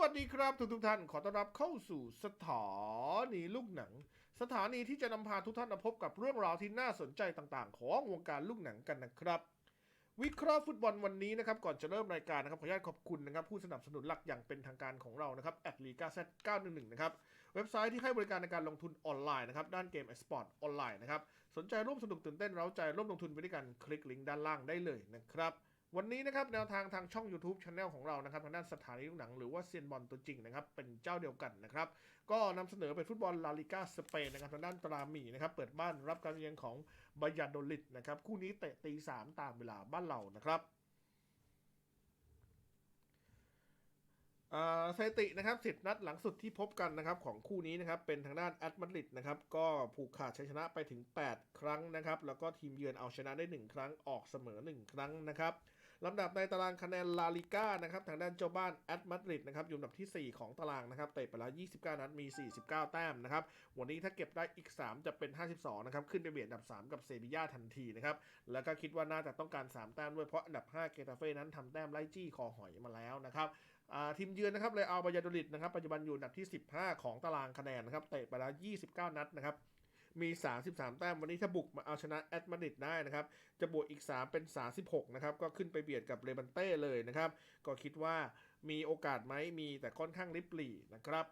วัสดีครับทุกทุกท่านขอต้อนรับเข้าสู่สถานีลูกหนัง สถานีที่จะนำพาทุกท่านมาพบกับเรื่องราวที่น่าสนใจต่างๆ ของวงการลูกหนังกันนะครับ วิเคราะห์ฟุตบอลวันนี้นะครับก่อนจะเริ่มรายการนะครับขออนุญาตขอบคุณนะครับผู้สนับสนุนหลักอย่างเป็นทางการของเรานะครับแอดลีกาเซต911นะครับเว็บไซต์ที่ให้บริการในการลงทุนออนไลน์นะครับด้านเกมสปอร์ตออนไลน์นะครับสนใจร่วมสนุกตื่นเต้นเร้าใจร่วมลงทุนไปด้วยกันคลิกลิงก์ด้านล่างได้เลยนะครับ วันนี้นะครับแนวทางทางช่อง YouTube Channel ของเรานะครับทางด้านสถานีลูกหนังหรือว่าเซียนบอลตัวจริงนะครับเป็นเจ้าเดียวกันนะครับก็นำเสนอเป็นฟุตบอลลาลิก้าสเปนนะครับทางด้านตราหมีนะครับเปิดบ้านรับการเยือนของบายาโดลิดนะครับคู่นี้เตะตีสามตามเวลาบ้านเรานะครับสถิตินะครับสิบนัดหลังสุดที่พบกันนะครับของคู่นี้นะครับเป็นทางด้านแอตมาดริดนะครับก็ผูกขาดชัยชนะไปถึง 8 ครั้งนะครับแล้วก็ทีมเยือนเอาชนะได้ 1 ครั้งออกเสมอ 1 ครั้งนะครับ ลำดับในตารางคะแนนลาลิก้านะครับทางด้านเจ้าบ้านแอตมาดริดนะครับอยู่อันดับทีสี่ 4 ของตารางนะครับเตะไปแล้ว 29 นัดมี 49 แต้มนะครับวันนี้ถ้าเก็บได้อีก 3 จะเป็น 52 นะครับขึ้นไปเบียดอันดับ 3 กับเซบีย่าทันทีนะครับแล้วก็คิดว่าน่าจะต้องการ 3 แต้มด้วยเพราะอันดับ 5 เกตาเฟ่นั้นทำแต้มไล่จี้คอหอยมาแล้วนะครับทีมเยือนนะครับเลยเอาบายาดลิดนะครับปัจจุบันอยู่อันดับที่ 15 ของตารางคะแนนนะครับเตะไปแล้ว 29 นัดนะครับ มี 33 แต้มวันนี้ถ้าบุกมาเอาชนะแอตมาดริดได้นะครับ จะบวกอีก 3 เป็น 36 นะครับ ก็ขึ้นไปเบียดกับเลบันเต้เลยนะครับ ก็คิดว่ามีโอกาสไหมมีแต่ค่อนข้างริบหรี่นะครับ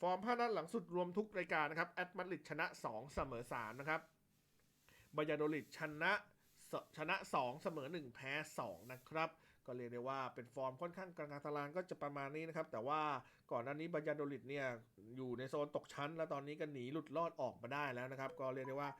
ฟอร์ม5นัดหลังสุดรวมทุกรายการนะครับแอตมาดริดชนะ 2 เสมอ 3 นะครับบายาโดลิดชนะชนะ 2 เสมอ 1 แพ้ 2 นะครับ ก็เรียกได้ว่าเป็นฟอร์มค่อนข้างกลางๆตารางก็จะประมาณนี้นะครับ แต่ว่าก่อนหน้านี้บายาโดลิดเนี่ยอยู่ในโซนตกชั้น แล้วตอนนี้ก็หนีหลุดรอดออกมาได้แล้วนะครับ ก็เรียกได้ว่า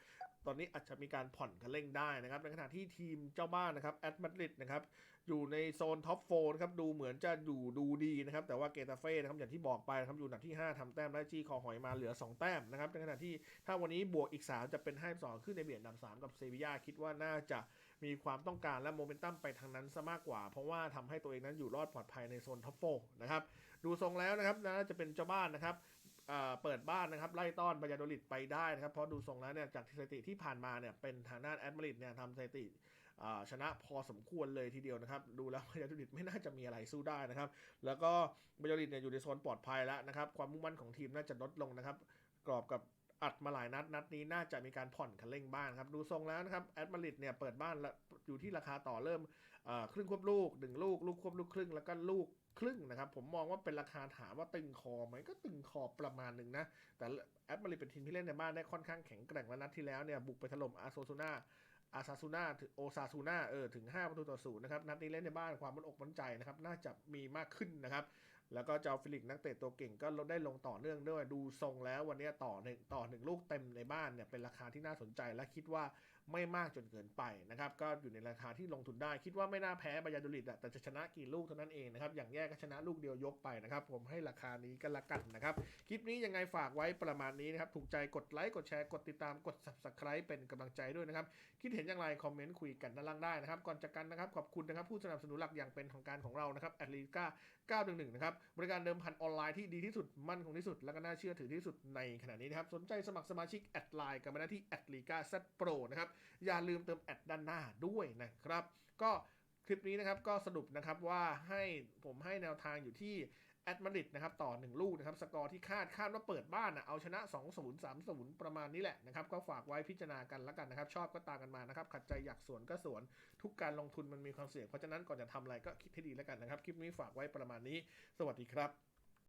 ตอนนี้อาจจะมีการผ่อนคันเร่งได้นะครับ ในขณะที่ทีมเจ้าบ้านนะครับแอตมาดริดนะครับอยู่ในโซนท็อปโฟนะครับดูเหมือนจะอยู่ดูดีนะครับ แต่ว่าเกตาเฟ่นะครับอย่างที่บอกไปนะครับอยู่อันดับที่ 5ทำแต้มได้จี้คอหอยมาเหลือ 2 แต้มนะครับ ในขณะที่ถ้าวันนี้บวกอีก 3 จะเป็น5 2ขึ้นในเบียดอันดับ3กับเซบียาคิดว่าน่าจะมีความต้องการและโมเมนตัมไปทางนั้นซะมากกว่า เพราะว่าทำให้ตัวเองนั้นอยู่รอดปลอดภัยในโซนท็อปโฟนะครับดูทรงแล้วนะครับน่าจะเป็นเจ้าบ้านนะครับ เปิดบ้านนะครับไล่ต้อนบายาโดลิดไปได้นะครับเพราะดูทรงแล้วเนี่ยจากสถิติที่ผ่านมาเนี่ยเป็นทางด้านแอดมาริดเนี่ยทำสถิติชนะพอสมควรเลยทีเดียวนะครับ ดูแล้วบายาโดลิดไม่น่าจะมีอะไรสู้ได้นะครับ แล้วก็บายาโดลิดเนี่ยอยู่ในโซนปลอดภัยแล้วนะครับ ความมุ่งมั่นของทีมน่าจะลดลงนะครับ กรอบกับอัดมาหลายนัดนัดนี้น่าจะมีการผ่อนคันเร่งบ้างครับ ดูทรงแล้วนะครับแอดมาริดเนี่ยเปิดบ้านละอยู่ที่ราคาต่อเริ่มครึ่งควบลูกหนึ่งลูก ลูกควบลูกครึ่งแล้วก็ลูก ครึ่งนะครับ ผมมองว่าเป็นราคาถามว่าตึงคอไหมก็ตึงคอประมาณหนึ่งนะ แต่แอดมาริดเป็นทีมที่เล่นในบ้านได้ค่อนข้างแข็งแกร่งและนัดที่แล้วเนี่ยบุกไปถล่มอาโซซูนาอาซาซูนาโอซาซูนาเออถึง 5 ประตูต่อศูนย์นะครับ นัดนี้เล่นในบ้านความมั่นอกมั่นใจนะครับ น่าจะมีมากขึ้นนะครับ แล้วก็เจ้าฟิลิกนักเตะตัวเก่งก็ลดได้ลงต่อเนื่องด้วย ดูทรงแล้ววันนี้ต่อหนึ่งต่อหนึ่งลูกเต็มในบ้านเนี่ยเป็นราคาที่น่าสนใจและคิดว่าไม่มากจนเกินไปนะครับก็อยู่ในราคาที่ลงทุนได้ คิดว่าไม่น่าแพ้บายาโดลิดอะแต่จะชนะกี่ลูกเท่านั้นเองนะครับอย่างแย่ก็ชนะลูกเดียวยกไปนะครับผมให้ราคานี้ก็ละกันนะครับคลิปนี้ยังไงฝากไว้ประมาณนี้นะครับถูกใจกดไลค์กดแชร์กดติดตามกด subscribe เป็นกำลังใจด้วยนะครับคิดเห็นอย่างไรคอมเมนต์คุยกันด้านล่างได้นะครับก่อนจากกันนะครับขอบคุณนะครับผู้สนับสนุนหลักอย่างเป็นทางการของเรานะครับแอดลีก้า911นะครับบริการเดิมพันออนไลน์ที่ดีที่สุดมั่นคงที่สุด และก็น่าเชื่อถือที่สุดในขณะนี้นะครับสนใจสมัครสมาชิกแอดไลน์กันมาได้ที่แอดลีก้าซัโปรนะครับอย่าลืมเติมแอดด้านหน้าด้วยนะครับ ก็คลิปนี้นะครับก็สรุปนะครับว่าให้ผมให้แนวทางอยู่ที่แอดมาดริดนะครับต่อ 1 ลูกนะครับสกอร์ที่คาดคาดว่าเปิดบ้านนะเอาชนะ 2-0 3-0 ประมาณนี้แหละนะครับก็ฝากไว้พิจารณากันแล้วกันนะครับ ชอบก็ตามกันมานะครับ ขัดใจอยากสวนก็สวน ทุกการลงทุนมันมีความเสี่ยงเพราะฉะนั้นก่อนจะทำอะไรก็คิดให้ดีแล้วกันนะครับ คลิปนี้ฝากไว้ประมาณนี้ สวัสดีครับ